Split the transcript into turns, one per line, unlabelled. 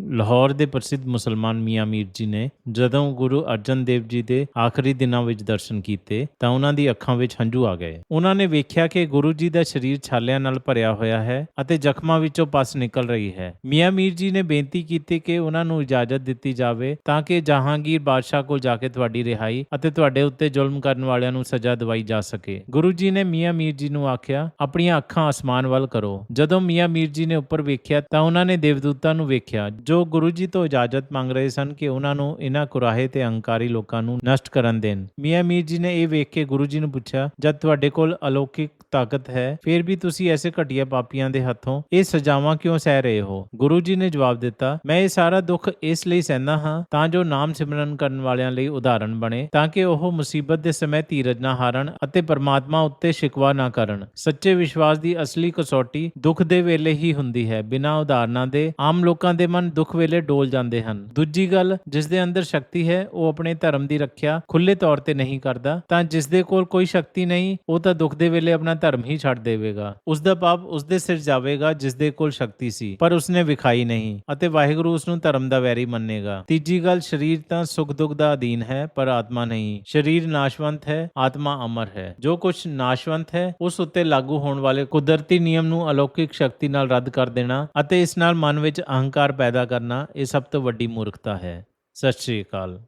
ਲਾਹੌਰ ਦੇ ਪ੍ਰਸਿੱਧ ਮੁਸਲਮਾਨ ਮੀਆਂ ਮੀਰ ਜੀ ਨੇ ਜਦੋਂ ਗੁਰੂ ਅਰਜਨ ਦੇਵ ਜੀ ਦੇ ਆਖਰੀ ਦਿਨਾਂ ਵਿੱਚ ਦਰਸ਼ਨ ਕੀਤੇ ਤਾਂ ਉਹਨਾਂ ਦੀ ਅੱਖਾਂ ਵਿੱਚ ਹੰਝੂ ਆ ਗਏ। ਉਹਨਾਂ ਨੇ ਵੇਖਿਆ ਕਿ ਗੁਰੂ ਜੀ ਦਾ ਸਰੀਰ ਛਾਲਿਆਂ ਨਾਲ ਭਰਿਆ ਹੋਇਆ ਹੈ ਅਤੇ ਜ਼ਖਮਾਂ ਵਿੱਚੋਂ ਪਸ ਨਿਕਲ ਰਹੀ ਹੈ। ਮੀਆਂ ਮੀਰ ਜੀ ਨੇ ਬੇਨਤੀ ਕੀਤੀ ਕਿ ਉਹਨਾਂ ਨੂੰ ਇਜਾਜ਼ਤ ਦਿੱਤੀ ਜਾਵੇ ਤਾਂ ਕਿ ਜਹਾਂਗੀਰ ਬਾਦਸ਼ਾਹ ਕੋਲ ਜਾ ਕੇ ਤੁਹਾਡੀ ਰਿਹਾਈ ਅਤੇ ਤੁਹਾਡੇ ਉੱਤੇ ਜ਼ੁਲਮ ਕਰਨ ਵਾਲਿਆਂ ਨੂੰ ਸਜ਼ਾ ਦਿਵਾਈ ਜਾ ਸਕੇ। ਗੁਰੂ ਜੀ ਨੇ ਮੀਆਂ ਮੀਰ ਜੀ ਨੂੰ ਆਖਿਆ, ਆਪਣੀਆਂ ਅੱਖਾਂ ਅਸਮਾਨ ਵੱਲ ਕਰੋ। ਜਦੋਂ ਮੀਆਂ ਮੀਰ ਜੀ ਨੇ ਉੱਪਰ ਵੇਖਿਆ ਤਾਂ ਉਹਨਾਂ ਨੇ ਦੇਵਦੂਤਾਂ ਨੂੰ ਵੇਖਿਆ ਜੋ ਗੁਰੂ ਜੀ ਤੋਂ ਇਜਾਜ਼ਤ ਮੰਗ ਰਹੇ ਸਨ ਕਿ ਉਹਨਾਂ ਨੂੰ ਇਹਨਾਂ ਕੁਰਾਹੇ ਤੇ ਅਹੰਕਾਰੀ ਲੋਕਾਂ ਨੂੰ ਨਸ਼ਟ ਕਰਨ ਦੇਣ। ਮੀਆਂ ਮੀਰ ਜੀ ਨੇ ਇਹ ਵੇਖ ਕੇ ਗੁਰੂ ਜੀ ਨੂੰ ਪੁੱਛਿਆ, ਜਦ ਤੁਹਾਡੇ ਕੋਲ ਅਲੌਕਿਕ ਤਾਕਤ ਹੈ, ਫਿਰ ਵੀ ਤੁਸੀਂ ਐਸੇ ਘਟੀਆ ਪਾਪੀਆਂ ਦੇ ਹੱਥੋਂ ਇਹ ਸਜ਼ਾਵਾਂ ਕਿਉਂ ਸਹਿ ਰਹੇ ਹੋ? ਗੁਰੂ ਜੀ ਨੇ ਜਵਾਬ ਦਿੱਤਾ, ਮੈਂ ਇਹ ਸਾਰਾ ਦੁੱਖ ਇਸ ਲਈ ਸਹਿੰਦਾ ਹਾਂ ਤਾਂ ਜੋ ਨਾਮ ਸਿਮਰਨ ਕਰਨ ਵਾਲਿਆਂ ਲਈ ਉਦਾਹਰਣ ਬਣੇ, ਤਾਂ ਕਿ ਉਹ ਮੁਸੀਬਤ ਦੇ ਸਮੇਂ ਧੀਰਜ ਨਾ ਹਾਰਨ ਅਤੇ ਪਰਮਾਤਮਾ ਉੱਤੇ ਸ਼ਿਕਵਾ ਨਾ ਕਰਨ। ਸੱਚੇ ਵਿਸ਼ਵਾਸ ਦੀ ਅਸਲੀ ਕਸੌਟੀ ਦੁੱਖ ਦੇ ਵੇਲੇ ਹੀ ਹੁੰਦੀ ਹੈ, ਬਿਨਾਂ ਉਦਾਹਰਨਾਂ ਦੇ ਆਮ ਲੋਕਾਂ ਦੇ ਮਨ ਦੁੱਖ ਵੇਲੇ ਡੋਲ ਜਾਂਦੇ ਹਨ। ਦੂਜੀ ਗੱਲ ਜਿਸ ਦੇ ਅੰਦਰ ਸ਼ਕਤੀ ਹੈ, ਉਹ ਆਪਣੇ ਧਰਮ ਦੀ ਰੱਖਿਆ ਖੁੱਲੇ ਤੌਰ ਤੇ ਨਹੀਂ ਕਰਦਾ, ਤਾਂ ਜਿਸ ਦੇ ਕੋਲ ਕੋਈ ਸ਼ਕਤੀ ਨਹੀਂ, ਉਹ ਤਾਂ ਦੁੱਖ ਦੇ ਵੇਲੇ ਆਪਣਾ ਧਰਮ ਹੀ ਛੱਡ ਦੇਵੇਗਾ। ਉਸ ਦਾ ਪਾਪ ਉਸ ਦੇ ਸਿਰ ਜਾਵੇਗਾ ਜਿਸ ਦੇ ਕੋਲ ਸ਼ਕਤੀ ਸੀ, ਪਰ ਉਸਨੇ ਵਿਖਾਈ ਨਹੀਂ, ਅਤੇ ਵਾਹਿਗੁਰੂ ਉਸ ਨੂੰ ਧਰਮ ਦਾ ਵੈਰੀ ਮੰਨੇਗਾ। ਤੀਜੀ ਗੱਲ, ਸਰੀਰ ਤਾਂ ਸੁਖ ਦੁੱਖ ਦਾ ਅਧੀਨ ਹੈ, ਪਰ ਆਤਮਾ ਨਹੀਂ। ਸਰੀਰ ਨਾਸ਼ਵੰਤ ਹੈ, ਆਤਮਾ ਅਮਰ ਹੈ। ਜੋ ਕੁਝ ਨਾਸ਼ਵੰਤ ਹੈ, ਉਸ ਉੱਤੇ ਲਾਗੂ ਹੋਣ ਵਾਲੇ ਕੁਦਰਤੀ ਨਿਯਮ ਨੂੰ ਅਲੌਕਿਕ ਸ਼ਕਤੀ ਨਾਲ ਰੱਦ ਕਰ ਦੇਣਾ ਅਤੇ ਇਸ ਨਾਲ ਮਨ ਵਿੱਚ ਅਹੰਕਾਰ ਪੈਦਾ ਕਰਨਾ ਇਹ ਸਭ ਤੋਂ ਵੱਡੀ ਮੂਰਖਤਾ ਹੈ। ਸਤਿ ਸ਼੍ਰੀ ਅਕਾਲ।